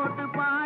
ஆகும் தழைய போட்டு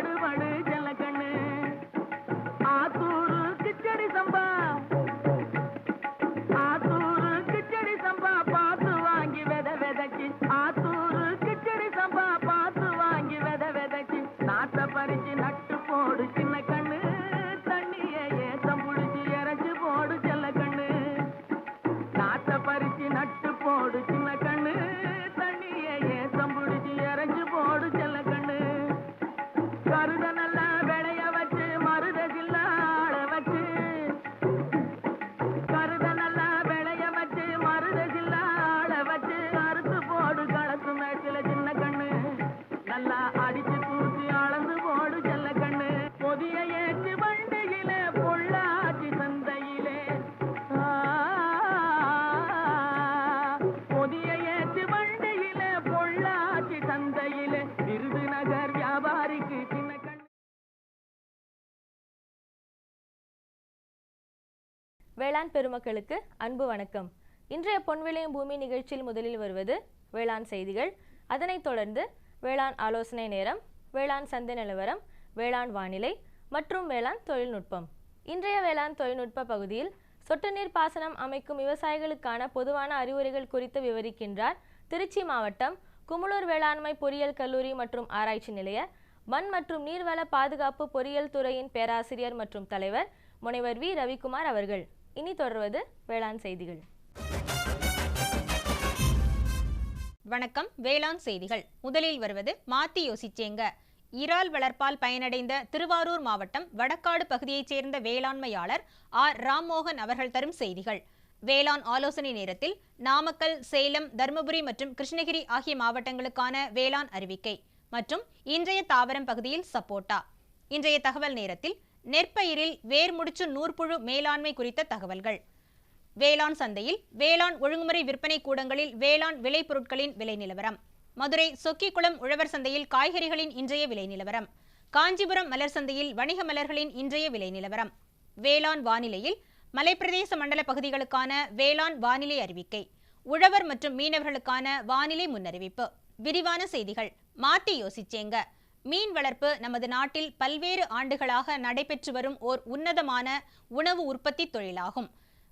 பெருமக்களுக்கு அன்பு வணக்கம். இன்றைய பொன்விளையும் பூமி நிகழ்ச்சியில் முதலில் வருவது வேளாண் செய்திகள். அதனைத் தொடர்ந்து வேளாண் ஆலோசனை நேரம் வேளாண் சந்தை நிலவரம் வேளாண் வானிலை மற்றும் வேளாண் தொழில்நுட்பம். இன்றைய வேளாண் தொழில்நுட்ப பகுதியில் சொட்டு நீர் பாசனம் அமைக்கும் விவசாயிகளுக்கான பொதுவான அறிவுரைகள் குறித்து விவரிக்கின்றார் திருச்சி மாவட்டம் குமுளூர் வேளாண்மை பொறியியல் கல்லூரி மற்றும் ஆராய்ச்சி நிலைய. மண் மற்றும் நீர்வள பாதுகாப்பு பொறியியல் துறையின் பேராசிரியர் மற்றும் தலைவர் முனைவர் வி. ரவிக்குமார் அவர்கள். இனி தொடர்வது வேளாண் செய்திகள். வணக்கம் வேளாண் செய்திகள். முதலில் வருவது மாத்தி யோசிச்சேங்க இறால் வளர்ப்பால் பயனடைந்த திருவாரூர் மாவட்டம் வடக்காடு பகுதியைச் சேர்ந்த வேளாண்மையாளர் ஆர். ராம்மோகன் அவர்கள் தரும் செய்திகள். வேளாண் ஆலோசனை நேரத்தில் நாமக்கல் சேலம் தருமபுரி மற்றும் கிருஷ்ணகிரி ஆகிய மாவட்டங்களுக்கான வேளாண் அறிவிக்கை மற்றும் இன்றைய தாவரம் பகுதியில் சப்போட்டா. இன்றைய தகவல் நேரத்தில் நெற்பயிரில் வேர்முடிச்சு நூற்புழு மேலாண்மை குறித்த தகவல்கள். வேளாண் சந்தையில் வேளாண் ஒழுங்குமுறை விற்பனை கூடங்களில் வேளாண் விளைபொருட்களின் விலை நிலவரம். மதுரை சொக்கிக்குளம் உழவர் சந்தையில் காய்கறிகளின் இன்றைய விலை நிலவரம். காஞ்சிபுரம் மலர் சந்தையில் வணிக மலர்களின் இன்றைய விலை நிலவரம். வேளாண் வானிலையில் மலைப்பிரதேச மண்டல பகுதிகளுக்கான வேளாண் வானிலை அறிவிக்கை. உழவர் மற்றும் மீனவர்களுக்கான வானிலை முன்னறிவிப்பு. விரிவான செய்திகள். மாத்தி யோசிச்சேங்க. மீன் வளர்ப்பு நமது நாட்டில் பல்வேறு ஆண்டுகளாக நடைபெற்று வரும் ஓர் உன்னதமான உணவு உற்பத்தி தொழிலாகும்.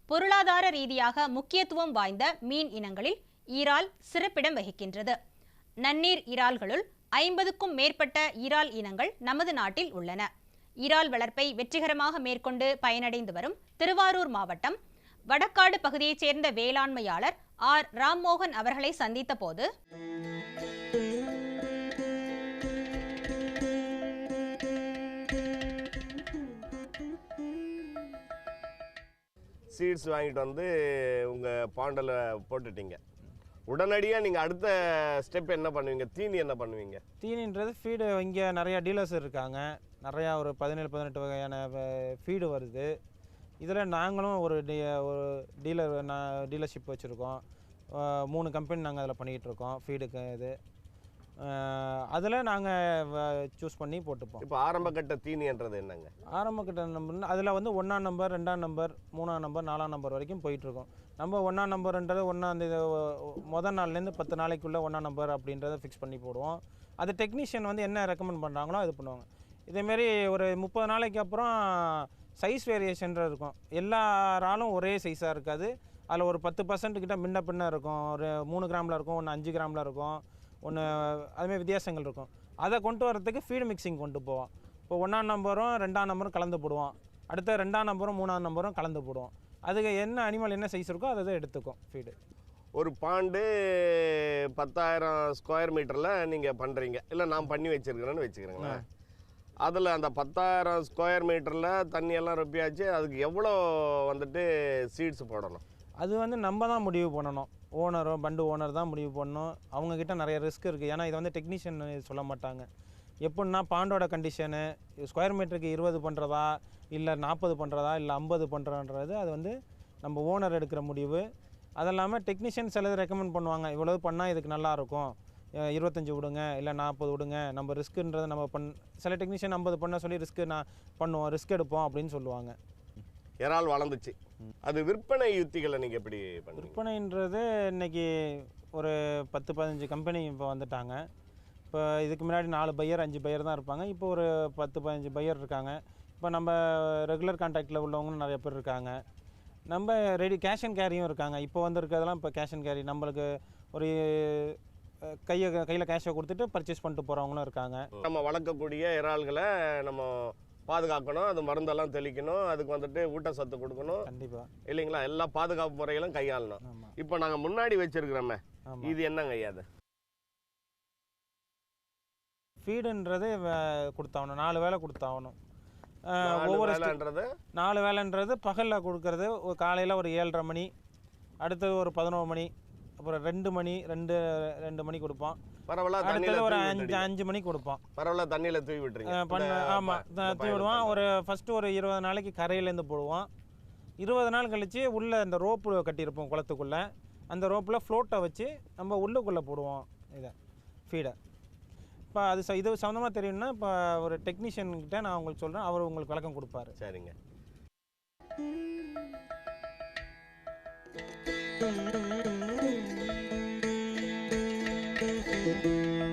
பொருளாதார ரீதியாக முக்கியத்துவம் வாய்ந்த மீன் இனங்களில் ஈரால் சிறப்பிடம் வகிக்கின்றது. நன்னீர் இறால்களுள் ஐம்பதுக்கும் மேற்பட்ட ஈரால் இனங்கள் நமது நாட்டில் உள்ளன. ஈரால் வளர்ப்பை வெற்றிகரமாக மேற்கொண்டு பயனடைந்து வரும் திருவாரூர் மாவட்டம் வடக்காடு பகுதியைச் சேர்ந்த வேளாண்மையாளர் ஆர். ராம்மோகன் அவர்களை சந்தித்த போது சீட்ஸ் வாங்கிட்டு வந்து உங்கள் பாண்டில் போட்டுட்டீங்க. உடனடியாக நீங்கள் அடுத்த ஸ்டெப் என்ன பண்ணுவீங்க? தீனி என்ன பண்ணுவீங்க? தீனின்றது ஃபீடு இங்கே நிறையா டீலர்ஸ் இருக்காங்க. நிறையா ஒரு பதினேழு பதினெட்டு வகையான ஃபீடு வருது. இதில் நாங்களும் ஒரு டி ஒரு டீலர் நான் டீலர்ஷிப் வச்சுருக்கோம். மூணு கம்பெனி நாங்கள் அதில் பண்ணிக்கிட்டு இருக்கோம். ஃபீடுக்கு இது. அதில் நாங்கள் சூஸ் பண்ணி போட்டுப்போம். இப்போ ஆரம்ப கட்ட தீனின்றது என்னங்க? ஆரம்ப கட்ட நம்பர்னு அதில் வந்து ஒன்றாம் நம்பர் ரெண்டாம் நம்பர் மூணாம் நம்பர் நாலாம் நம்பர் வரைக்கும் போயிட்டுருக்கோம். நம்ம ஒன்றாம் நம்பர்ன்றது ஒன்றாம் தேதி முதல் நாள்லேருந்து பத்து நாளைக்குள்ளே ஒன்றாம் நம்பர் அப்படின்றத ஃபிக்ஸ் பண்ணி போடுவோம். அது டெக்னீஷியன் வந்து என்ன ரெக்கமெண்ட் பண்ணுறாங்களோ அது பண்ணுவாங்க. இதேமாரி ஒரு முப்பது நாளைக்கு அப்புறம் சைஸ் வேரியேஷன் இருக்கும். எல்லா இறாலும் ஒரே சைஸாக இருக்காது. அதில் ஒரு பத்து பர்சன்ட் கிட்ட முன்ன பின்ன இருக்கும். ஒரு மூணு கிராமில் இருக்கும் ஒன்று அஞ்சு கிராமில் இருக்கும். ஒன்று அதுமாதிரி வித்தியாசங்கள் இருக்கும். அதை கொண்டு வரதுக்கு ஃபீடு மிக்சிங் கொண்டு போவோம். இப்போ ஒன்றாம் நம்பரும் ரெண்டாம் நம்பரும் கலந்து போடுவோம். அடுத்த ரெண்டாம் நம்பரும் மூணாம் நம்பரும் கலந்து போடுவோம். அதுக்கு என்ன அனிமல் என்ன சைஸ் இருக்கோ அதை அதை எடுத்துக்கும் ஃபீடு ஒரு பாண்டு பத்தாயிரம் ஸ்கொயர் மீட்டரில் நீங்கள் பண்ணுறீங்க இல்லை நான் பண்ணி வச்சுருக்கிறேன்னு வச்சுக்கிறேங்களேன் அதில் அந்த பத்தாயிரம் ஸ்கொயர் மீட்டரில் தண்ணியெல்லாம் ரொப்பியாச்சு அதுக்கு எவ்வளோ வந்துட்டு சீட்ஸ் போடணும்? அது வந்து நம்ம தான் முடிவு பண்ணணும். ஓனரோ பண்டு ஓனர் தான் முடிவு பண்ணணும். அவங்கக்கிட்ட நிறைய ரிஸ்க் இருக்குது ஏன்னா இதை வந்து டெக்னீஷியன் சொல்ல மாட்டாங்க. எப்படின்னா பாண்டோட கண்டிஷனு ஸ்கொயர் மீட்டருக்கு இருபது பண்ணுறதா இல்லை நாற்பது பண்ணுறதா இல்லை ஐம்பது பண்ணுறன்றது அது வந்து நம்ம ஓனர் எடுக்கிற முடிவு. அது இல்லாமல் டெக்னீஷியன் சிலது ரெக்கமெண்ட் பண்ணுவாங்க. இவ்வளவு பண்ணால் இதுக்கு நல்லாயிருக்கும் இருபத்தஞ்சி விடுங்க இல்லை நாற்பது விடுங்க. நம்ம ரிஸ்க்குன்றதை நம்ம பண் சில டெக்னீஷியன் ஐம்பது பண்ண சொல்லி ரிஸ்க்கு நான் பண்ணுவோம் ரிஸ்க் எடுப்போம் அப்படின்னு சொல்லுவாங்க. இறால் வளர்ந்துச்சு. அது விற்பனை யுத்திகளை நீங்கள் எப்படி பண்ணுவீங்க? விற்பனைன்றது இன்னைக்கு ஒரு பத்து பதினஞ்சு கம்பெனி இப்போ வந்துட்டாங்க. இப்போ இதுக்கு முன்னாடி நாலு பையர் அஞ்சு பையர் தான் இருப்பாங்க. இப்போ ஒரு பத்து பதினஞ்சு பையர் இருக்காங்க. இப்போ நம்ம ரெகுலர் கான்டாக்டில் உள்ளவங்களும் நிறைய பேர் இருக்காங்க. நம்ம ரெடி கேஷ் அண்ட் கேரியும் இருக்காங்க. இப்போ வந்திருக்கிறதெல்லாம் இப்போ கேஷ் அண்ட் கேரி நம்மளுக்கு ஒரு கையை கையில் கேஷை கொடுத்துட்டு பர்ச்சேஸ் பண்ணிட்டு போகிறவங்களும் இருக்காங்க. நம்ம வளர்க்கக்கூடிய இறால்களை நம்ம பாதுகாக்கணும் அது மருந்தெல்லாம் தெளிக்கணும் அதுக்கு வந்துட்டு ஊட்டச்சத்து கொடுக்கணும். கண்டிப்பாக இல்லைங்களா? எல்லா பாதுகாப்பு முறைகளும் கையாளணும். இப்போ நாங்கள் முன்னாடி வச்சிருக்கிறோமே இது என்னங்க ஐயா அது ஃபீடுன்றது கொடுத்தாகணும். நாலு வேளை கொடுத்தாகணும். ஒவ்வொரு நாலு வேலைன்றது பகலில் கொடுக்கறது ஒரு காலையில் ஒரு ஏழரை மணி அடுத்தது ஒரு பதினோரு மணி அப்புறம் ரெண்டு மணி ரெண்டு ரெண்டு மணி கொடுப்போம். பரவாயில்ல தண்ணியில அடுத்தது ஒரு அஞ்சு. அஞ்சு மணி கொடுப்போம். பரவாயில்ல தண்ணியில தூவி விட்டுறீங்க பண்ண ஆமாம் தூவி பண்றது. ஒரு ஃபஸ்ட்டு ஒரு இருபது நாளைக்கு கரையிலேருந்து போடுவோம். இருபது நாள் கழித்து உள்ளே அந்த ரோப்பு கட்டியிருப்போம் குளத்துக்குள்ளே. அந்த ரோப்பில் ஃப்ளோட்டை வச்சு நம்ம உள்ளுக்குள்ளே போடுவோம் இதை ஃபீடை இப்போ அது ச- இது சம்மந்தமாக தெரியும்னா இப்போ ஒரு டெக்னீஷியன் கிட்ட நான் உங்களுக்கு சொல்கிறேன் அவர் உங்களுக்கு விளக்கம் கொடுப்பாரு. சரிங்க. இப்போ Müzik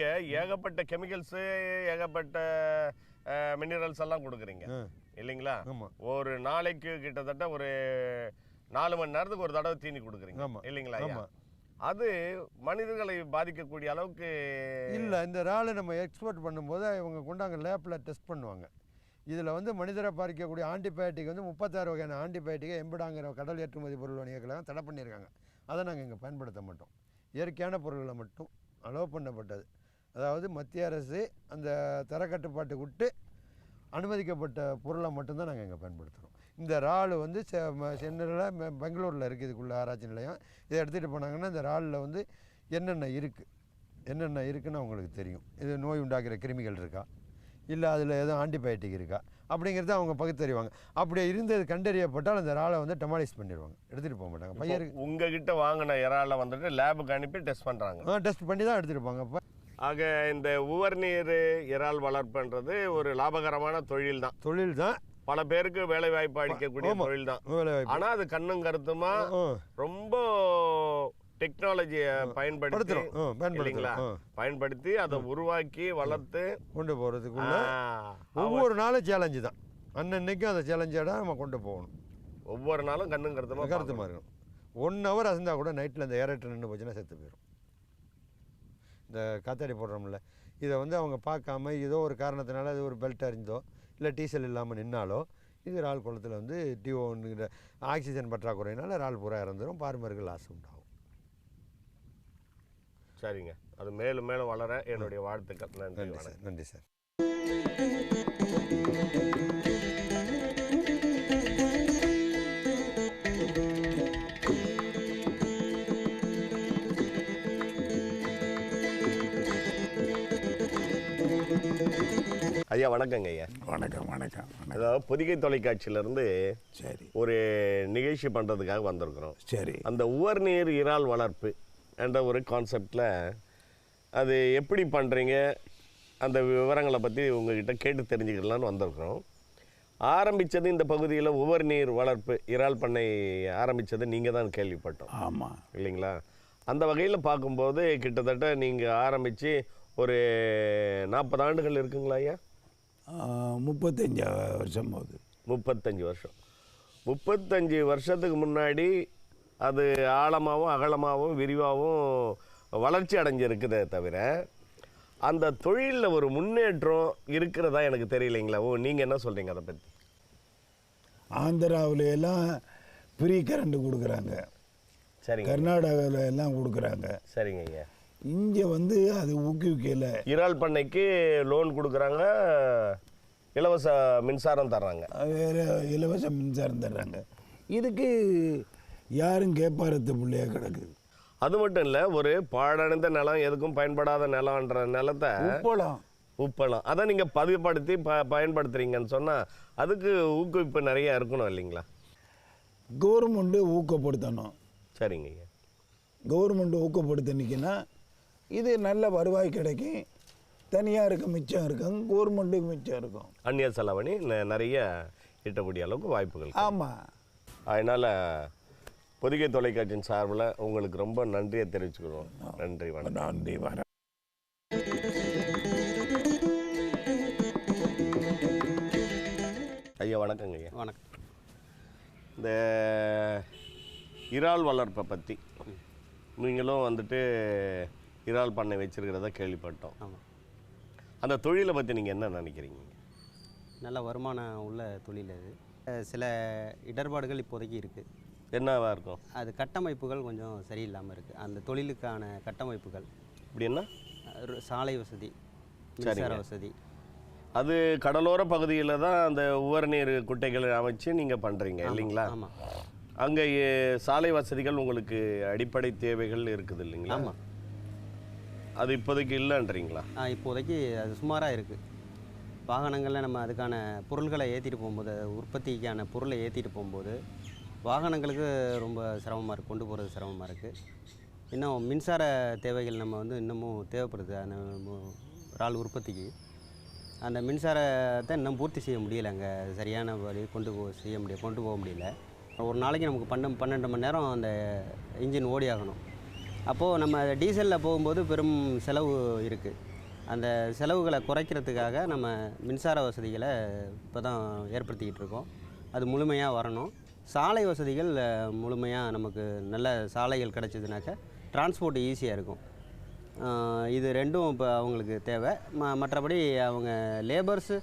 நீங்க ஏகப்பட்ட கெமிக்கல்ஸ் ஏகப்பட்ட மினரல்ஸ் எல்லாம் கொடுக்குறீங்க. இல்லைங்களா? ஒரு நாளைக்கு கிட்டத்தட்ட ஒரு நாலு மணி நேரத்துக்கு ஒரு தடவை தீனி கொடுக்குறீங்க. இல்லைங்களா. அது மனிதர்களை பாதிக்கக்கூடிய அளவுக்கு இல்லை இந்த இறாலை நம்ம எக்ஸ்போர்ட் பண்ணும்போது இவங்க கொண்டாங்க லேப்பில் டெஸ்ட் பண்ணுவாங்க. இதில் வந்து மனிதரை பாதிக்கக்கூடிய ஆன்டிபயோட்டிக் வந்து முப்பத்தாறு வகையான ஆன்டிபயோட்டிக்கை எம்பிடாங்கிற கடல் ஏற்றுமதி பொருள் வணிகக்கழகம் தடை பண்ணியிருக்காங்க. அதை நாங்கள் இங்கே பயன்படுத்த மாட்டோம். இயற்கையான பொருள்களை மட்டும் அலோவ் பண்ணப்பட்டது. அதாவது மத்திய அரசு அந்த தரக்கட்டுப்பாட்டுக்கு விட்டு அனுமதிக்கப்பட்ட பொருளை மட்டும்தான் நாங்கள் இங்கே பயன்படுத்துகிறோம் இந்த இறால் வந்து சென்னையில் பெங்களூரில் இருக்குது இதுக்குள்ள ஆராய்ச்சி நிலையம். இதை எடுத்துகிட்டு போனாங்கன்னா இந்த இறாலில் வந்து என்னென்ன இருக்குது என்னென்ன இருக்குன்னு அவங்களுக்கு தெரியும். இது நோய் உண்டாக்குற கிருமிகள் இருக்கா? இல்லை அதில் எதுவும் ஆன்டிபயோட்டிக் இருக்கா? அப்படிங்கிறத அவங்க பகுத்தறிவாங்க. அப்படி இருந்தது கண்டறியப்பட்டால் அந்த இறாலை வந்து டெமாலிஸ் பண்ணிடுவாங்க. எடுத்துகிட்டு போக மாட்டாங்க. பையருக்கு உங்ககிட்ட வாங்கின இறாலை வந்துட்டு லேபுக்கு அனுப்பி டெஸ்ட் பண்றாங்க. டெஸ்ட் பண்ணி தான் எடுத்துகிட்டு போங்க. அப்போ ஆக இந்த உவர்நீர் இறால் வளர்ப்புன்றது ஒரு லாபகரமான தொழில் தான் தொழில் தான் பல பேருக்கு வேலை வாய்ப்பு அளிக்கக்கூடிய. தொழில் தான். ஆனா அது கண்ணும் கருத்துமா ரொம்ப டெக்னாலஜியை பயன்படுத்தி இல்லைங்களா? பயன்படுத்தி அதை உருவாக்கி வளர்த்து கொண்டு போகிறதுக்குள்ள ஆ, ஒவ்வொரு நாளும் சேலஞ்சு தான். அன்னன்னைக்கும் அந்த சேலஞ்சோட நம்ம கொண்டு போகணும். ஒவ்வொரு நாளும் கண்ணும் கருத்துமா கருத்துமா இருக்கணும் ஒன் ஹவர் அசந்தா கூட நைட்டில் அந்த ஏரட்டு நின்று போச்சுன்னா செத்து போயிடும் இந்த காத்தாடி போடுறோம்ல இதை வந்து அவங்க பார்க்காம ஏதோ ஒரு காரணத்தினால அது ஒரு பெல்ட் அரிஞ்சோ இல்லை டீசல் இல்லாமல் நின்னாலோ இது இறால் குளத்தில் வந்து டிஓங்கிற ஆக்சிஜன் பற்றாக்குறையினால இறால் பூரா இறந்துடும் பார்மருக்கு லாஸ் உண்டாகும். சரிங்க. அது மேலும் மேலும் வளர என்னுடைய வாழ்த்துக்கள். நன்றி சார். நன்றி சார். ஐயா வணக்கங்க ஐயா. வணக்கம் வணக்கம் அதாவது பொதிகை தொலைக்காட்சியிலேருந்து சரி. ஒரு நிகழ்ச்சி பண்ணுறதுக்காக வந்திருக்கிறோம். சரி. அந்த உவர்நீர் இறால் வளர்ப்பு என்ற ஒரு கான்செப்டில் அது எப்படி பண்ணுறீங்க அந்த விவரங்களை பற்றி உங்ககிட்ட கேட்டு தெரிஞ்சுக்கலான்னு வந்திருக்கிறோம். ஆரம்பித்தது இந்த பகுதியில் உவர்நீர் வளர்ப்பு இறால் பண்ணை ஆரம்பித்தது நீங்கள் தான் கேள்விப்பட்டோம். ஆமாம் இல்லைங்களா? அந்த வகையில் பார்க்கும்போது கிட்டத்தட்ட நீங்கள் ஆரம்பித்து ஒரு நாற்பது ஆண்டுகள் இருக்குங்களா ஐயா? முப்பத்தஞ்சு வருஷம் போகுது முப்பத்தஞ்சு வருஷம் முப்பத்தஞ்சு வருஷத்துக்கு முன்னாடி அது ஆழமாகவும் அகலமாகவும் விரிவாகவும் வளர்ச்சி அடைஞ்சிருக்குதே தவிர அந்த தொழிலில் ஒரு முன்னேற்றம் இருக்கிறதா எனக்கு தெரியலைங்களா ஓ நீங்கள் என்ன சொல்கிறீங்க அதை பற்றி ஆந்திராவுல எல்லாம் ஃப்ரீ கரண்ட் கொடுக்குறாங்க சரிங்க கர்நாடகாவில் எல்லாம் கொடுக்குறாங்க சரிங்க ஐயா இங்கே வந்து அது ஊக்குவிக்கல. இறால் பண்ணைக்கு லோன் கொடுக்குறாங்க இலவச மின்சாரம் தர்றாங்க. வேறு இலவச மின்சாரம் தர்றாங்க. இதுக்கு யாரும் கேட்பாரத்து பிள்ளையா கிடக்குது அது மட்டும் இல்லை ஒரு பாழடைந்த நிலம் எதுக்கும் பயன்படாத நிலம்ன்ற நிலத்தை உப்பளம். உப்பளம். அதை நீங்கள் பதிவுபடுத்தி ப பயன்படுத்துறீங்கன்னு சொன்னால் அதுக்கு ஊக்குவிப்பு நிறைய இருக்கணும் இல்லைங்களா? கவர்மெண்ட்டு ஊக்கப்படுத்தணும். சரிங்க கவர்மெண்ட் ஊக்கப்படுத்தினிக்கின்னா இது நல்ல வருவாய் கிடைக்கும். தனியாருக்கு மிச்சம் இருக்கும் கவர்மெண்ட்டுக்கு மிச்சம் இருக்கும். அந்நிய செலவணி ந- நிறைய ஈட்டக்கூடிய அளவுக்கு வாய்ப்புகள். ஆமாம் அதனால் பொதிகை தொலைக்காட்சியின் சார்பில் உங்களுக்கு ரொம்ப நன்றியை தெரிவிச்சுக்கிறோம். நன்றி வணக்கம். நன்றி வர ஐயா வணக்கங்க ஐயா. வணக்கம். இந்த இறால் வளர்ப்பை பற்றி நீங்களும் வந்துட்டு இறால் பண்ணை வச்சிருக்கிறத கேள்விப்பட்டோம். ஆமாம் அந்த தொழிலை பற்றி நீங்கள் என்ன நினைக்கிறீங்க? நல்ல வருமானம் உள்ள தொழில் அது. சில இடர்பாடுகள் இப்போதைக்கு இருக்குது என்னவா இருக்கும்? அது கட்டமைப்புகள் கொஞ்சம் சரியில்லாமல் இருக்குது அந்த தொழிலுக்கான கட்டமைப்புகள். இப்படின்னா அஹ் ஒரு சாலை வசதி மின்சார வசதி. அது கடலோர பகுதியில் தான் அந்த உவர்நீர் குட்டைகளை அமைச்சு நீங்கள் பண்ணுறீங்க இல்லைங்களா? ஆமாம் அங்கே சாலை வசதிகள் உங்களுக்கு அடிப்படை தேவைகள் இருக்குது இல்லைங்களா? ஆமாம் அது இப்போதைக்கு இல்லைன்றீங்களா? இப்போதைக்கு அது சுமாராக இருக்குது வாகனங்களில் நம்ம அதுக்கான பொருள்களை ஏற்றிட்டு போகும்போது உற்பத்திக்கான பொருளை ஏற்றிட்டு போகும்போது வாகனங்களுக்கு ரொம்ப சிரமமாக இருக்குது கொண்டு போகிறது சிரமமாக இருக்குது இன்னும் மின்சார தேவைகள் நம்ம வந்து இன்னமும் தேவைப்படுது அந்த இறால் உற்பத்திக்கு. அந்த மின்சாரத்தை இன்னும் பூர்த்தி செய்ய முடியல அங்கே சரியான வழி கொண்டு போ செய்ய முடிய கொண்டு போக முடியல. ஒரு நாளைக்கு நமக்கு பன்னெண்டு பன்னெண்டு மணி நேரம் அந்த இன்ஜின் ஓடி ஆகணும். அப்போது நம்ம டீசலில் போகும்போது பெரும் செலவு இருக்குது அந்த செலவுகளை குறைக்கிறதுக்காக நம்ம மின்சார வசதிகளை இப்போ தான் ஏற்படுத்திக்கிட்டு இருக்கோம். அது முழுமையாக வரணும். சாலை வசதிகள் முழுமையாக நமக்கு நல்ல சாலைகள் கிடச்சிதுனாக்க டிரான்ஸ்போர்ட் ஈஸியாக இருக்கும். இது ரெண்டும் இப்போ அவங்களுக்கு தேவை. ம மற்றபடி அவங்க லேபர்ஸு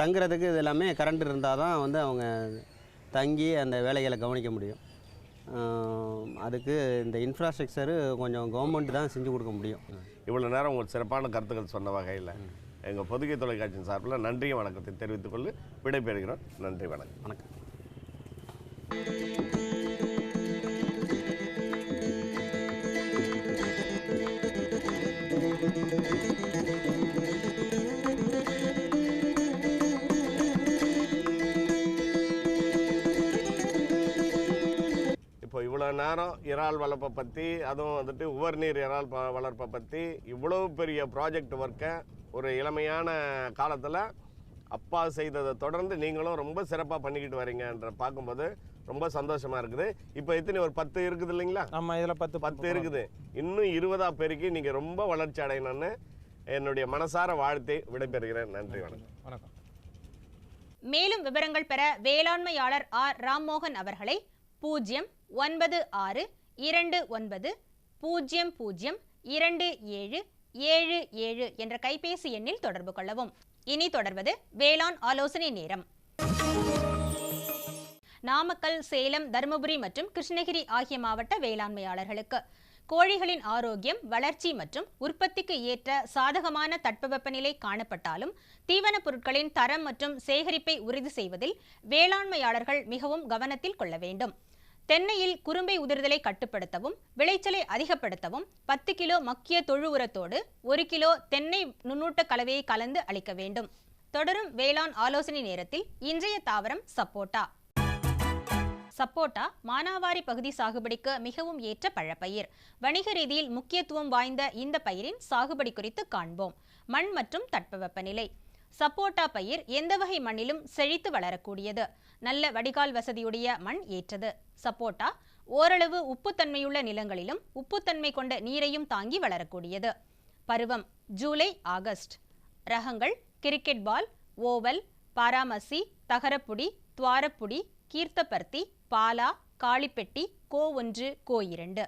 தங்குறதுக்கு இது எல்லாமே கரண்ட் இருந்தால் தான் வந்து அவங்க தங்கி அந்த வேலைகளை கவனிக்க முடியும். அதுக்கு இந்த இன்ஃப்ராஸ்ட்ரக்சரு கொஞ்சம் கவர்மெண்ட் தான் செஞ்சு கொடுக்க முடியும். இவ்வளோ நேரம் உங்களுக்கு சிறப்பான கருத்துக்கள் சொன்ன வகையில் எங்கள் பொதுகை தொலைக்காட்சியின் சார்பில் நன்றியும் வணக்கத்தை தெரிவித்துக் கொண்டு விடைபெறுகிறோம். நன்றி வணக்கம். வணக்கம். இவ்வளோ நேரம் இறால் வளர்ப்பை பற்றி அதுவும் வந்துட்டு உவர்நீர் இறால் ப- வளர்ப்பை பற்றி இவ்வளோ பெரிய ப்ராஜெக்ட் ஒர்க்கை ஒரு இளமையான காலத்தில் அப்பா செய்ததை தொடர்ந்து நீங்களும் ரொம்ப சிறப்பாக பண்ணிக்கிட்டு வரீங்கன்ற பார்க்கும்போது ரொம்ப சந்தோஷமாக இருக்குது. இப்போ எத்தனை ஒரு பத்து இருக்குது இல்லைங்களா? நம்ம இதில் பத்து பத்து இருக்குது. இன்னும் இருபதா பேருக்கு நீங்கள் ரொம்ப வளர்ச்சி அடையணும்னு என்னுடைய மனசார வாழ்த்தை விடைபெறுகிறேன். நன்றி வணக்கம். வணக்கம். மேலும் விவரங்கள் பெற வேளாண்மையாளர் ஆர் ராம்மோகன் அவர்களை பூஜ்ஜியம் ஒன்பது ஆறு இரண்டு ஒன்பது பூஜ்ஜியம் பூஜ்ஜியம் இரண்டு ஏழு ஏழு ஏழு என்ற கைபேசி எண்ணில் தொடர்பு கொள்ளவும். இனி தொடர்வது வேளாண் ஆலோசனை நேரம். நாமக்கல் சேலம் தருமபுரி மற்றும் கிருஷ்ணகிரி ஆகிய மாவட்ட வேளாண்மையாளர்களுக்கு கோழிகளின் ஆரோக்கியம் வளர்ச்சி மற்றும் உற்பத்திக்கு ஏற்ற சாதகமான தட்பவெப்பநிலை காணப்பட்டாலும் தீவனப் பொருட்களின் தரம் மற்றும் சேகரிப்பை உறுதி செய்வதில் வேளாண்மையாளர்கள் மிகவும் கவனத்தில் கொள்ள வேண்டும். தென்னையில் குறும்பை உதிர்தலை கட்டுப்படுத்தவும் விளைச்சலை அதிகப்படுத்தவும் பத்து கிலோ மக்கிய தொழு உரத்தோடு ஒரு கிலோ தென்னை நுண்ணூட்ட கலவையை கலந்து அளிக்க வேண்டும். தொடரும் வேளாண் ஆலோசனை நேரத்தில் இன்றைய தாவரம் சப்போட்டா. சப்போட்டா மானாவாரி பகுதி சாகுபடிக்கு மிகவும் ஏற்ற பழப்பயிர். வணிக ரீதியில் முக்கியத்துவம் வாய்ந்த இந்த பயிரின் சாகுபடி குறித்து காண்போம். மண் மற்றும் தட்பவெப்பநிலை சப்போட்டா பயிர் எந்த வகை மண்ணிலும் செழித்து வளரக்கூடியது. நல்ல வடிகால் வசதியுடைய மண் ஏற்றது. சப்போட்டா ஓரளவு உப்புத்தன்மையுள்ள நிலங்களிலும் உப்புத்தன்மை கொண்ட நீரையும் தாங்கி வளரக்கூடியது. பருவம் ஜூலை ஆகஸ்ட். ரகங்கள் கிரிக்கெட் பால் ஓவல் பாராமசி தகரப்புடி துவாரப்புடி கீர்த்தப்பர்த்தி பாலா காளிப்பெட்டி கோ ஒன்று கோ இரண்டு.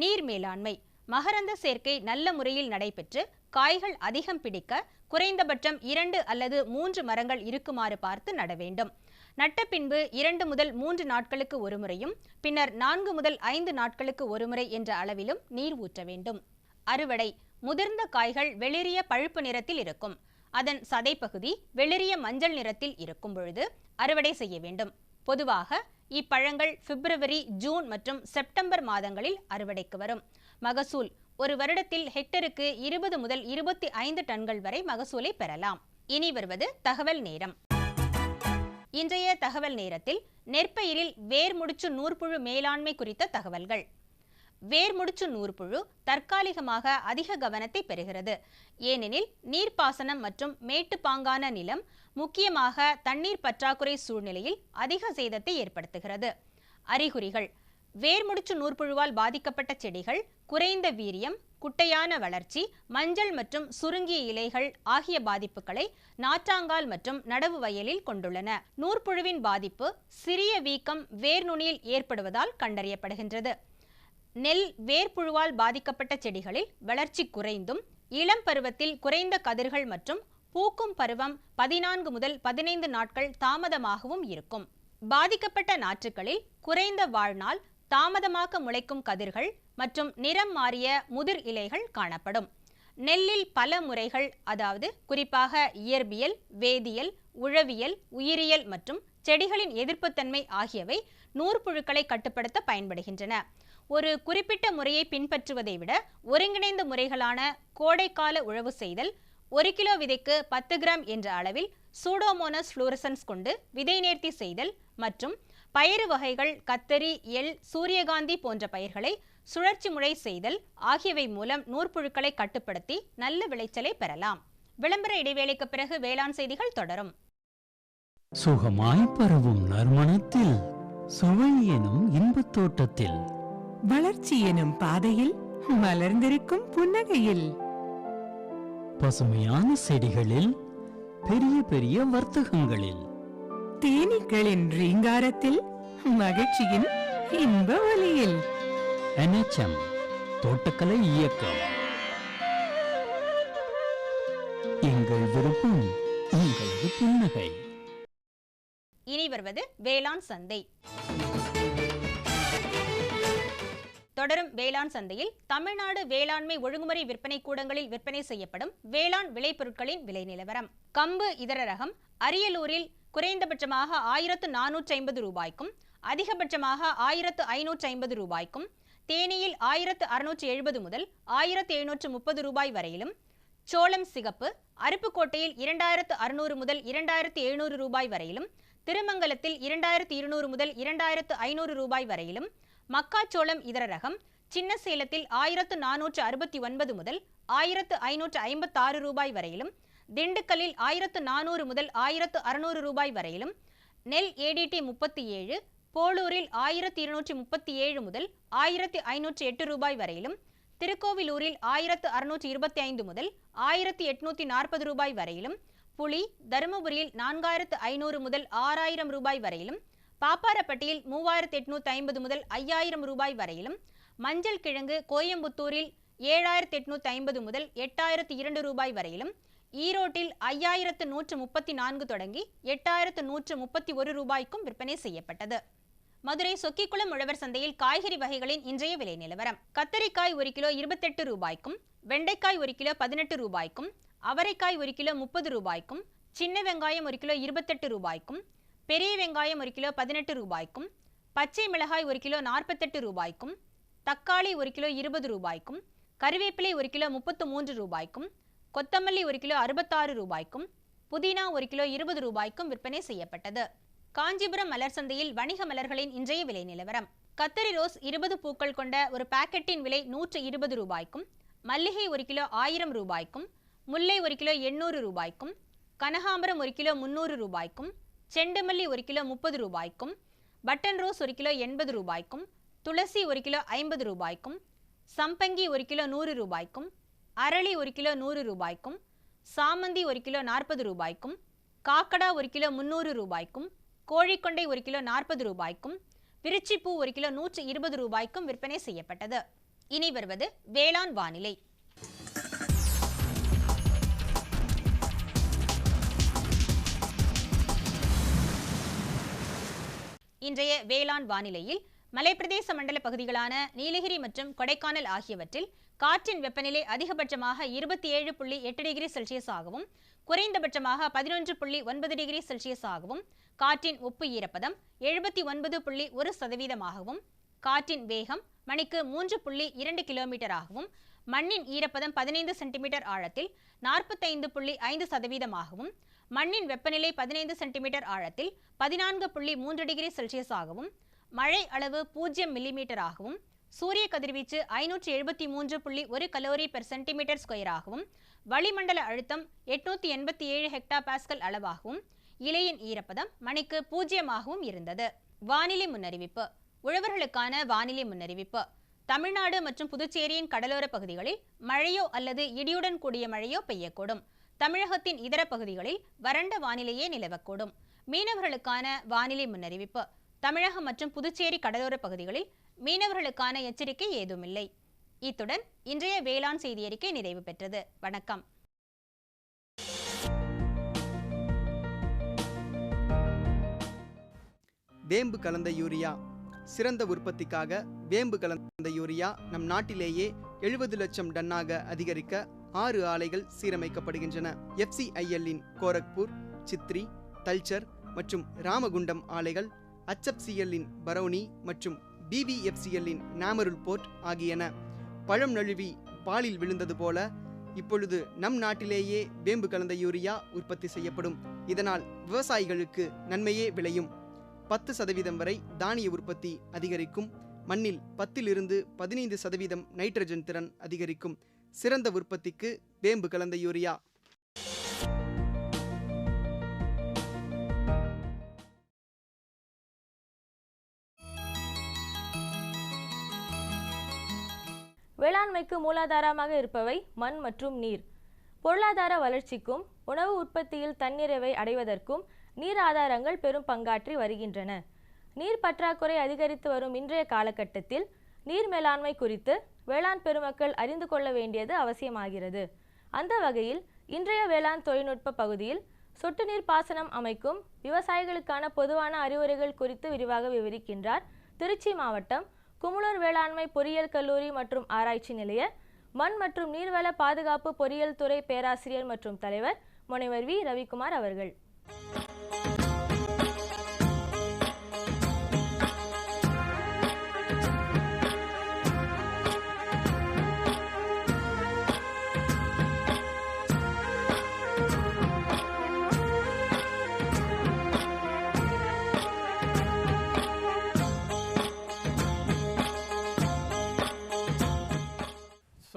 நீர் மேலாண்மை. மகரந்த சேர்க்கை நல்ல முறையில் நடைபெற்று காய்கள் அதிகம் பிடிக்க குறைந்தபட்சம் இரண்டு அல்லது மூன்று மரங்கள் இருக்குமாறு பார்த்து நட வேண்டும். நட்ட பின்பு இரண்டு முதல் மூன்று நாட்களுக்கு ஒருமுறையும் பின்னர் நான்கு முதல் ஐந்து நாட்களுக்கு ஒருமுறை என்ற அளவிலும் நீர் ஊற்ற வேண்டும். அறுவடை முதிர்ந்த காய்கள் வெளிரிய பழுப்பு நிறத்தில் இருக்கும். அதன் சதைப்பகுதி வெளிரிய மஞ்சள் நிறத்தில் இருக்கும் பொழுது அறுவடை செய்ய வேண்டும். பொதுவாக இப்பழங்கள் பிப்ரவரி ஜூன் மற்றும் செப்டம்பர் மாதங்களில் அறுவடைக்கு வரும். மகசூல் ஒரு வருடத்தில் ஹெக்டருக்கு இருபது முதல் இருபத்தி ஐந்து டன்கள் வரை மகசூலை பெறலாம். இனி வருவது தகவல் நேரம். இன்றைய தகவல் நேரத்தில் நெற்பயிரில் வேர்முடிச்சு நூற்புழு மேலாண்மை குறித்த தகவல்கள். வேர்முடிச்சு நூற்புழு தற்காலிகமாக அதிக கவனத்தை பெறுகிறது. ஏனெனில் நீர்ப்பாசனம் மற்றும் மேட்டுப்பாங்கான நிலம் முக்கியமாக தண்ணீர் பற்றாக்குறை சூழ்நிலையில் அதிக சேதத்தை ஏற்படுத்துகிறது. அறிகுறிகள். வேர்முடிச்சு நூற்புழுவால் பாதிக்கப்பட்ட செடிகள் குறைந்த வீரியம் குட்டையான வளர்ச்சி மஞ்சள் மற்றும் சுருங்கிய இலைகள் ஆகிய பாதிப்புகளை நாற்றாங்கால் மற்றும் நடவு வயலில் கொண்டுள்ளன. நூற்புழுவின் பாதிப்பு சிறிய வீக்கம் வேர் நுனியில் ஏற்படுவதால் கண்டறியப்படுகின்றது. நெல் வேர்ப்புழுவால் பாதிக்கப்பட்ட செடிகளில் வளர்ச்சி குறைந்தும் இளம் பருவத்தில் குறைந்த கதிர்கள் மற்றும் பூக்கும் பருவம் பதினான்கு முதல் பதினைந்து நாட்கள் தாமதமாகவும் இருக்கும். பாதிக்கப்பட்ட நாற்றுகளில் குறைந்த வாழ்நாள் தாமதமாக முளைக்கும் கதிர்கள் மற்றும் நிறம் மாறிய முதிர் இலைகள் காணப்படும். நெல்லில் பல முறைகள் அதாவது குறிப்பாக இயற்பியல் வேதியியல் உழவியல் உயிரியல் மற்றும் செடிகளின் எதிர்ப்புத்தன்மை ஆகியவை நூற்புழுக்களை கட்டுப்படுத்த பயன்படுகின்றன. ஒரு குறிப்பிட்ட முறையை பின்பற்றுவதை விட ஒருங்கிணைந்த முறைகளான கோடைக்கால உழவு செய்தல் ஒரு கிலோ விதைக்கு பத்து கிராம் என்ற அளவில் சூடோமோனஸ் ஃப்ளூரசன்ஸ் கொண்டு விதை நேர்த்தி செய்தல் மற்றும் பயிறு வகைகள் கத்தரி எள் சூரியகாந்தி போன்ற பயிர்களை சுழற்சி முறை செய்தல் ஆகியவை மூலம் நூற்புழுக்களை கட்டுப்படுத்தி நல்ல விளைச்சலை பெறலாம். விளம்பர இடைவேளைக்கு பிறகு வேளாண் செய்திகள் தொடரும். சுகமாய் பரவும் நறுமணத்தில் சுவை எனும் இன்பத் தோட்டத்தில். வளர்ச்சி எனும் பாதையில் மலர்ந்திருக்கும் புன்னகையில். பசுமையான செடிகளில் பெரிய பெரிய வர்த்தகங்களில். தேனீக்களின் ரீங்காரத்தில் மகிழ்ச்சியின் இன்ப ஒலியில் NHM தோட்டக்கலை இயக்கம். எங்கள் விருப்பம் உங்களது புன்னகை. இனி வருவது வேளாண் சந்தை. தொடரும் வேளாண் சந்தையில் தமிழ்நாடு வேளாண்மை ஒழுங்குமுறை விற்பனை கூடங்களில் விற்பனை செய்யப்படும் வேளாண் விளைபொருட்களின் விலை நிலவரம். கம்பு இதர ரகம் அரியலூரில் குறைந்தபட்சமாக ஆயிரத்து நானூற்றி ஐம்பது ரூபாய்க்கும் அதிகபட்சமாக ஆயிரத்து ஐநூற்றி ஐம்பது ரூபாய்க்கும் தேனியில் ஆயிரத்து அறுநூற்று எழுபது முதல் ஆயிரத்து எழுநூற்று முப்பது ரூபாய் வரையிலும் சோளம் சிகப்பு அருப்புக்கோட்டையில் இரண்டாயிரத்து அறுநூறு முதல் இரண்டாயிரத்து எழுநூறு ரூபாய் வரையிலும் திருமங்கலத்தில் இரண்டாயிரத்து இருநூறு முதல் இரண்டாயிரத்து ஐநூறு ரூபாய் வரையிலும் மக்காச்சோளம் இதர ரகம் சின்ன சேலத்தில் ஆயிரத்து நானூற்று அறுபத்தி ஒன்பது முதல் ஆயிரத்து ஐநூற்று ஐம்பத்தாறு ரூபாய் வரையிலும் திண்டுக்கல்லில் ஆயிரத்து நானூறு முதல் ஆயிரத்து அறுநூறு ரூபாய் வரையிலும் நெல் ஏடிடி முப்பத்தி ஏழு போலூரில் ஆயிரத்தி இருநூற்றி முப்பத்தி ஏழு முதல் ஆயிரத்தி ஐநூற்று எட்டு ரூபாய் வரையிலும் திருக்கோவிலூரில் ஆயிரத்து அறுநூற்றி இருபத்தி ஐந்து முதல் ஆயிரத்தி எட்நூத்தி நாற்பது ரூபாய் வரையிலும் புலி தருமபுரியில் நான்காயிரத்து ஐநூறு முதல் ஆறாயிரம் ரூபாய் வரையிலும் பாப்பாரப்பட்டியில் மூவாயிரத்து எட்நூத்தி ஐம்பது முதல் ஐயாயிரம் ரூபாய் வரையிலும் மஞ்சள் கிழங்கு கோயம்புத்தூரில் ஏழாயிரத்து எட்நூத்தி ஐம்பது முதல் எட்டாயிரத்து இரண்டு ரூபாய் வரையிலும் ஈரோட்டில் ஐயாயிரத்து நூற்று முப்பத்தி நான்கு தொடங்கி எட்டாயிரத்து நூற்று முப்பத்தி ஒரு ரூபாய்க்கும் விற்பனை செய்யப்பட்டது. மதுரை சொக்கிக்குளம் உழவர் சந்தையில் காய்கறி வகைகளின் இன்றைய விலை நிலவரம் கத்தரிக்காய் ஒரு கிலோ இருபத்தெட்டு ரூபாய்க்கும் வெண்டைக்காய் ஒரு கிலோ பதினெட்டு ரூபாய்க்கும் அவரைக்காய் ஒரு கிலோ முப்பது ரூபாய்க்கும் சின்ன வெங்காயம் ஒரு கிலோ இருபத்தெட்டு ரூபாய்க்கும் பெரிய வெங்காயம் ஒரு கிலோ பதினெட்டு ரூபாய்க்கும் பச்சை மிளகாய் ஒரு கிலோ நாற்பத்தெட்டு ரூபாய்க்கும் தக்காளி ஒரு கிலோ இருபது ரூபாய்க்கும் கருவேப்பிலை ஒரு கிலோ முப்பத்து மூன்று ரூபாய்க்கும் கொத்தமல்லி ஒரு கிலோ அறுபத்தாறு ரூபாய்க்கும் புதினா ஒரு கிலோ இருபது ரூபாய்க்கும் விற்பனை செய்யப்பட்டது காஞ்சிபுரம் மலர் சந்தையில் வணிக மலர்களின் இன்றைய விலை நிலவரம் கத்தரி ரோஸ் இருபது பூக்கள் கொண்ட ஒரு பாக்கெட்டின் விலை நூற்று இருபது ரூபாய்க்கும் மல்லிகை ஒரு கிலோ ஆயிரம் ரூபாய்க்கும் முல்லை ஒரு கிலோ எண்ணூறு ரூபாய்க்கும் கனகாம்பரம் ஒரு கிலோ முந்நூறு ரூபாய்க்கும் செண்டுமல்லி ஒரு கிலோ முப்பது ரூபாய்க்கும் பட்டன் ரோஸ் ஒரு கிலோ எண்பது ரூபாய்க்கும் துளசி ஒரு கிலோ ஐம்பது ரூபாய்க்கும் சம்பங்கி ஒரு கிலோ நூறு ரூபாய்க்கும் அரளி ஒரு கிலோ நூறு ரூபாய்க்கும் சாமந்தி ஒரு கிலோ நாற்பது ரூபாய்க்கும் காக்கடா ஒரு கிலோ முந்நூறு ரூபாய்க்கும் கோழிக்கொண்டை ஒரு கிலோ நாற்பது ரூபாய்க்கும் விருச்சிப்பூ ஒரு கிலோ நூற்று இருபது ரூபாய்க்கும் விற்பனை செய்யப்பட்டது. இனி வருவது வேளாண் வானிலை. இன்றைய வேளாண் வானிலையில் மலைப்பிரதேச மண்டல பகுதிகளான நீலகிரி மற்றும் கொடைக்கானல் ஆகியவற்றில் காற்றின் வெப்பநிலை அதிகபட்சமாக இருபத்தி ஏழு புள்ளி எட்டு டிகிரி செல்சியஸ் ஆகவும் குறைந்தபட்சமாக பதினொன்று புள்ளி ஒன்பது டிகிரி செல்சியஸ் ஆகவும் காற்றின் உப்பு ஈரப்பதம் எழுபத்தி ஒன்பது புள்ளி ஒரு சதவீதமாகவும் காற்றின் வேகம் மணிக்கு மூன்று புள்ளி இரண்டு கிலோமீட்டராகவும் மண்ணின் ஈரப்பதம் பதினைந்து சென்டிமீட்டர் ஆழத்தில் நாற்பத்தைந்து புள்ளி ஐந்து சதவீதமாகவும் மண்ணின் வெப்பநிலை பதினைந்து சென்டிமீட்டர் ஆழத்தில் பதினான்கு புள்ளி மூன்று டிகிரி செல்சியஸ் ஆகவும் மழை அளவு பூஜ்ஜியம் மில்லிமீட்டராகவும் சூரிய கதிர்வீச்சு ஐநூற்றி எழுபத்தி மூன்று புள்ளி ஒரு கலோரி பெர் சென்டிமீட்டர் ஸ்கொயராகவும் வளிமண்டல அழுத்தம் எட்நூத்தி எண்பத்தி ஏழு ஹெக்டா பாஸ்கல் அளவாகவும் இலையின் ஈரப்பதம் மணிக்கு பூஜ்ஜியமாகவும் இருந்தது. வானிலை முன்னறிவிப்பு. உழவர்களுக்கான வானிலை முன்னறிவிப்பு. தமிழ்நாடு மற்றும் புதுச்சேரியின் கடலோர பகுதிகளில் மழையோ அல்லது இடியுடன் கூடிய மழையோ பெய்யக்கூடும். தமிழகத்தின் இதர பகுதிகளில் வறண்ட வானிலையே நிலவக்கூடும். மீனவர்களுக்கான வானிலை முன்னறிவிப்பு. தமிழகம் மற்றும் புதுச்சேரி கடலோர பகுதிகளில் மீனவர்களுக்கான எச்சரிக்கை ஏதுமில்லை. இத்துடன் இன்றைய வேளாண் செய்தி அறிக்கை நிறைவு பெற்றது. வணக்கம். வேம்பு கலந்த யூரியா. சிறந்த உற்பத்திக்காக வேம்பு கலந்த யூரியா நம் நாட்டிலேயே எழுபது லட்சம் டன்னாக அதிகரிக்க ஆறு ஆலைகள் சீரமைக்கப்படுகின்றன. எஃப்சிஐஎல்லின் கோரக்பூர் சித்ரி தல்ச்சர் மற்றும் ராமகுண்டம் ஆலைகள் HFCL-இன் பரௌனி மற்றும் பிபிஎஃப்சிஎல்லின் நாமருல் போர்ட் ஆகியன பழம் நழுவி பாலில் விழுந்தது போல இப்பொழுது நம் நாட்டிலேயே வேம்பு கலந்த யூரியா உற்பத்தி செய்யப்படும். இதனால் விவசாயிகளுக்கு நன்மையே விளையும். பத்து சதவீதம் வரை தானிய உற்பத்தி அதிகரிக்கும். மண்ணில் பத்திலிருந்து பதினைந்து சதவீதம் நைட்ரஜன் திறன் அதிகரிக்கும். சிறந்த உற்பத்திக்கு வேம்பு கலந்த யூரியா வேளாண்மைக்கு மூலாதாரமாக இருப்பவை மண் மற்றும் நீர். பொருளாதார வளர்ச்சிக்கும் உணவு உற்பத்தியில் தன்னிறைவை அடைவதற்கும் நீர் ஆதாரங்கள் பெரும் பங்காற்றி வருகின்றன. நீர் பற்றாக்குறை அதிகரித்து வரும் இன்றைய காலகட்டத்தில் நீர் மேலாண்மை குறித்து வேளாண் பெருமக்கள் அறிந்து கொள்ள வேண்டியது அவசியமாகிறது. அந்த வகையில் இன்றைய வேளாண் தொழில்நுட்ப பகுதியில் சொட்டு நீர் பாசனம் அமைக்கும் விவசாயிகளுக்கான பொதுவான அறிவுரைகள் குறித்து விரிவாக விவரிக்கின்றார் திருச்சி மாவட்டம் குமுளூர் வேளாண்மை பொறியியல் கல்லூரி மற்றும் ஆராய்ச்சி நிலைய மண் மற்றும் நீர்வள பாதுகாப்பு பொறியியல் துறை பேராசிரியர் மற்றும் தலைவர் முனைவர் வி. ரவிக்குமார் அவர்கள்.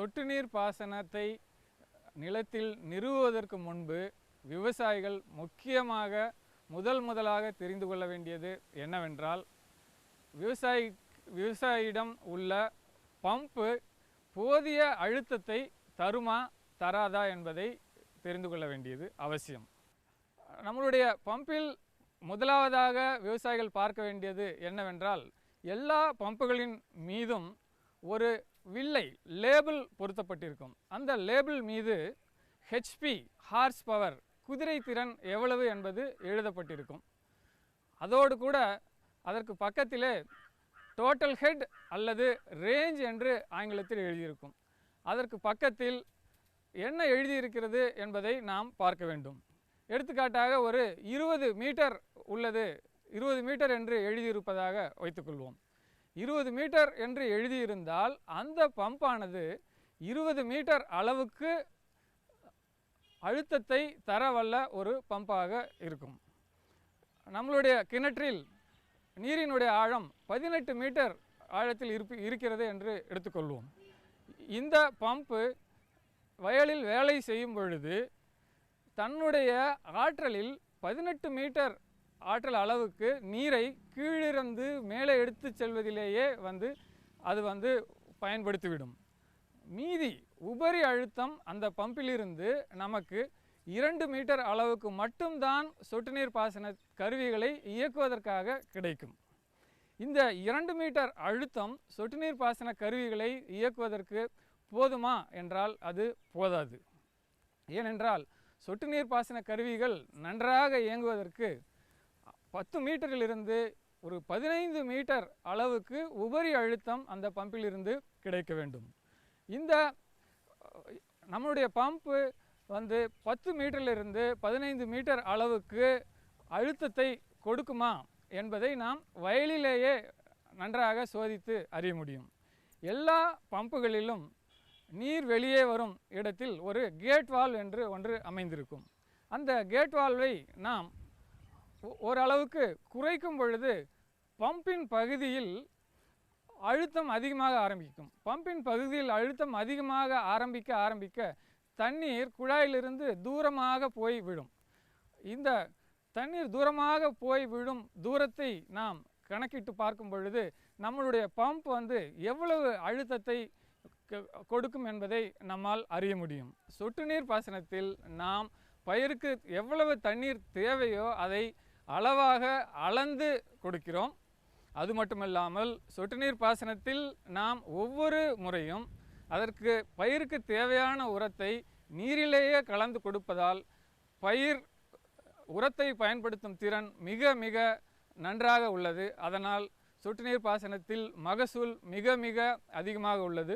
சொட்டு நீர் பாசனத்தை நிலத்தில் நிறுவுவதற்கு முன்பு விவசாயிகள் முக்கியமாக முதல் முதலாக தெரிந்து கொள்ள வேண்டியது என்னவென்றால் விவசாயி விவசாயியிடம் உள்ள பம்பு போதிய அழுத்தத்தை தருமா தராதா என்பதை தெரிந்து கொள்ள வேண்டியது அவசியம். நம்மளுடைய பம்பில் முதலாவதாக விவசாயிகள் பார்க்க வேண்டியது என்னவென்றால் எல்லா பம்புகளின் மீதும் ஒரு வில்லை லேபிள் பொருத்தப்பட்டிருக்கும். அந்த லேபிள் மீது ஹெச்பி ஹார்ஸ் பவர் குதிரை திறன் எவ்வளவு என்பது எழுதப்பட்டிருக்கும். அதோடு கூட அதற்கு பக்கத்திலே டோட்டல் ஹெட் அல்லது ரேஞ்ச் என்று ஆங்கிலத்தில் எழுதியிருக்கும். அதற்கு பக்கத்தில் என்ன எழுதியிருக்கிறது என்பதை நாம் பார்க்க வேண்டும். எடுத்துக்காட்டாக ஒரு இருபது மீட்டர் உள்ளது இருபது மீட்டர் என்று எழுதியிருப்பதாக வைத்துக்கொள்வோம். இருபது மீட்டர் என்று எழுதியிருந்தால் அந்த பம்பானது இருபது மீட்டர் அளவுக்கு அழுத்தத்தை தரவல்ல ஒரு பம்பாக இருக்கும். நம்மளுடைய கிணற்றில் நீரினுடைய ஆழம் பதினெட்டு மீட்டர் ஆழத்தில் இருப்பு இருக்கிறது என்று எடுத்துக்கொள்வோம். இந்த பம்பு வயலில் வேலை செய்யும் பொழுது தன்னுடைய ஆற்றலில் பதினெட்டு மீட்டர் ஆற்றல் அளவுக்கு நீரை கீழிருந்து மேலே எடுத்து செல்வதிலேயே வந்து அது வந்து பயன்படுத்திவிடும். மீதி உபரி அழுத்தம் அந்த பம்பிலிருந்து நமக்கு இரண்டு மீட்டர் அளவுக்கு மட்டும்தான் சொட்டு நீர் பாசன கருவிகளை இயக்குவதற்காக கிடைக்கும். இந்த இரண்டு மீட்டர் அழுத்தம் சொட்டு நீர் பாசன கருவிகளை இயக்குவதற்கு போதுமா என்றால் அது போதாது. ஏனென்றால் சொட்டு நீர் பாசன கருவிகள் நன்றாக இயங்குவதற்கு பத்து மீட்டரிலிருந்து ஒரு பதினைந்து மீட்டர் அளவுக்கு உபரி அழுத்தம் அந்த பம்பிலிருந்து கிடைக்க வேண்டும். இந்த நம்மளுடைய பம்பு வந்து பத்து மீட்டரிலிருந்து பதினைந்து மீட்டர் அளவுக்கு அழுத்தத்தை கொடுக்குமா என்பதை நாம் வயலிலேயே நன்றாக சோதித்து அறிய முடியும். எல்லா பம்புகளிலும் நீர் வெளியே வரும் இடத்தில் ஒரு கேட் வால்வ் என்று ஒன்று அமைந்திருக்கும். அந்த கேட் வால்வை நாம் ஓரளவுக்கு குறைக்கும் பொழுது பம்பின் பகுதியில் அழுத்தம் அதிகமாக ஆரம்பிக்கும். பம்பின் பகுதியில் அழுத்தம் அதிகமாக ஆரம்பிக்க ஆரம்பிக்க தண்ணீர் குழாயிலிருந்து தூரமாக போய் விடும். இந்த தண்ணீர் தூரமாக போய் விடும் தூரத்தை நாம் கணக்கிட்டு பார்க்கும் பொழுது நம்மளுடைய பம்ப் வந்து எவ்வளவு அழுத்தத்தை க- கொடுக்கும் என்பதை நம்மால் அறிய முடியும். சொட்டு நீர் பாசனத்தில் நாம் பயிருக்கு எவ்வளவு தண்ணீர் தேவையோ அதை அளவாக அளந்து கொடுக்கிறோம். அது மட்டுமல்லாமல் சொட்டு நீர் பாசனத்தில் நாம் ஒவ்வொரு முறையும் அதற்கு பயிருக்கு தேவையான உரத்தை நீரிலேயே கலந்து கொடுப்பதால் பயிர் உரத்தை பயன்படுத்தும் திறன் மிக மிக நன்றாக உள்ளது. அதனால் சொட்டு நீர் பாசனத்தில் மகசூல் மிக மிக அதிகமாக உள்ளது.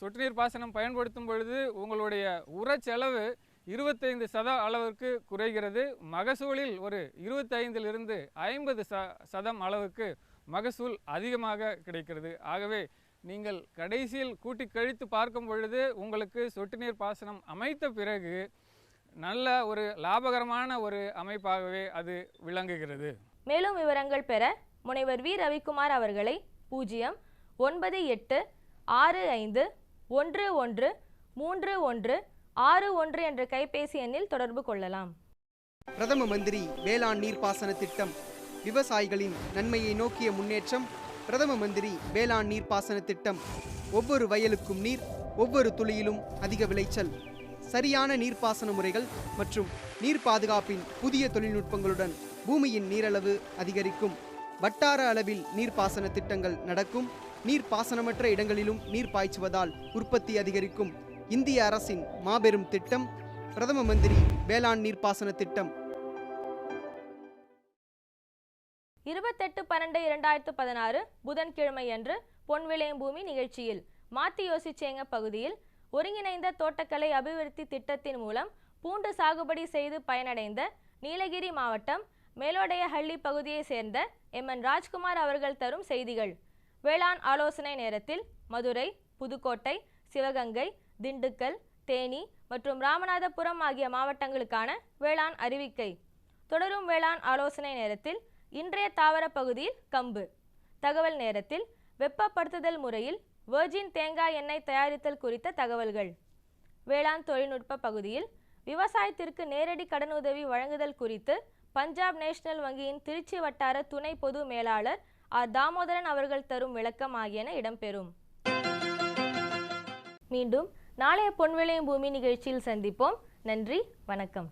சொட்டு நீர் பாசனம் பயன்படுத்தும் பொழுது உங்களுடைய உர செலவு இருபத்தைந்து சத அளவிற்கு குறைகிறது. மகசூலில் ஒரு இருபத்தைந்திலிருந்து ஐம்பது ச சதம் அளவுக்கு மகசூல் அதிகமாக கிடைக்கிறது. ஆகவே நீங்கள் கடைசியில் கூட்டி கழித்து பார்க்கும் பொழுது உங்களுக்கு சொட்டு நீர் பாசனம் அமைத்த பிறகு நல்ல ஒரு லாபகரமான ஒரு அமைப்பாகவே அது விளங்குகிறது. மேலும் விவரங்கள் பெற முனைவர் வி. ரவிக்குமார் அவர்களை பூஜ்ஜியம் ஒன்பது எட்டு ஆறு ஐந்து ஒன்று ஒன்று மூன்று ஒன்று ஆறு ஒன்று என்ற கைபேசி எண்ணில் தொடர்பு கொள்ளலாம். பிரதம மந்திரி வேளாண் நீர்ப்பாசன திட்டம். விவசாயிகளின் நன்மையை நோக்கிய முன்னேற்றம். பிரதம மந்திரி வேளாண் நீர்ப்பாசன திட்டம். ஒவ்வொரு வயலுக்கும் நீர் ஒவ்வொரு துளியிலும் அதிக விளைச்சல். சரியான நீர்ப்பாசன முறைகள் மற்றும் நீர் பாதுகாப்பின் புதிய தொழில்நுட்பங்களுடன் பூமியின் நீரளவு அதிகரிக்கும். வட்டார அளவில் நீர்ப்பாசன திட்டங்கள் நடக்கும். நீர்ப்பாசனமற்ற இடங்களிலும் நீர் பாய்ச்சுவதால் உற்பத்தி அதிகரிக்கும். இந்திய அரசின் மாபெரும் திட்டம் பிரதம மந்திரி வேளாண் நீர்ப்பாசன திட்டம். இருபத்தெட்டு பன்னெண்டு இரண்டாயிரத்து பதினாறு புதன்கிழமை அன்று பொன்விளையம்பூமி நிகழ்ச்சியில் மாத்தி யோசிச்சேங்க பகுதியில் ஒருங்கிணைந்த தோட்டக்கலை அபிவிருத்தி திட்டத்தின் மூலம் பூண்டு சாகுபடி செய்து பயனடைந்த நீலகிரி மாவட்டம் மேலோடையஹள்ளி பகுதியை சேர்ந்த எம் என் ராஜ்குமார் அவர்கள் தரும் செய்திகள். வேளாண் ஆலோசனை நேரத்தில் மதுரை புதுக்கோட்டை சிவகங்கை திண்டுக்கல் தேனி மற்றும் ராமநாதபுரம் ஆகிய மாவட்டங்களுக்கான வேளாண் அறிவிக்கை. தொடரும் வேளாண் ஆலோசனை நேரத்தில் இன்றைய தாவர பகுதியில் கம்பு. தகவல் நேரத்தில் வெப்பப்படுத்துதல் முறையில் வெர்ஜின் தேங்காய் எண்ணெய் தயாரித்தல் குறித்த தகவல்கள். வேளாண் தொழில்நுட்ப பகுதியில் விவசாயத்திற்கு நேரடி கடனுதவி வழங்குதல் குறித்து பஞ்சாப் நேஷனல் வங்கியின் திருச்சி வட்டார துணை பொது மேலாளர் ஆர் தாமோதரன் அவர்கள் தரும் விளக்கம் ஆகியன இடம்பெறும். மீண்டும் நாளைய பொன்விளையும் பூமி நிகழ்ச்சியில் சந்திப்போம். நன்றி வணக்கம்.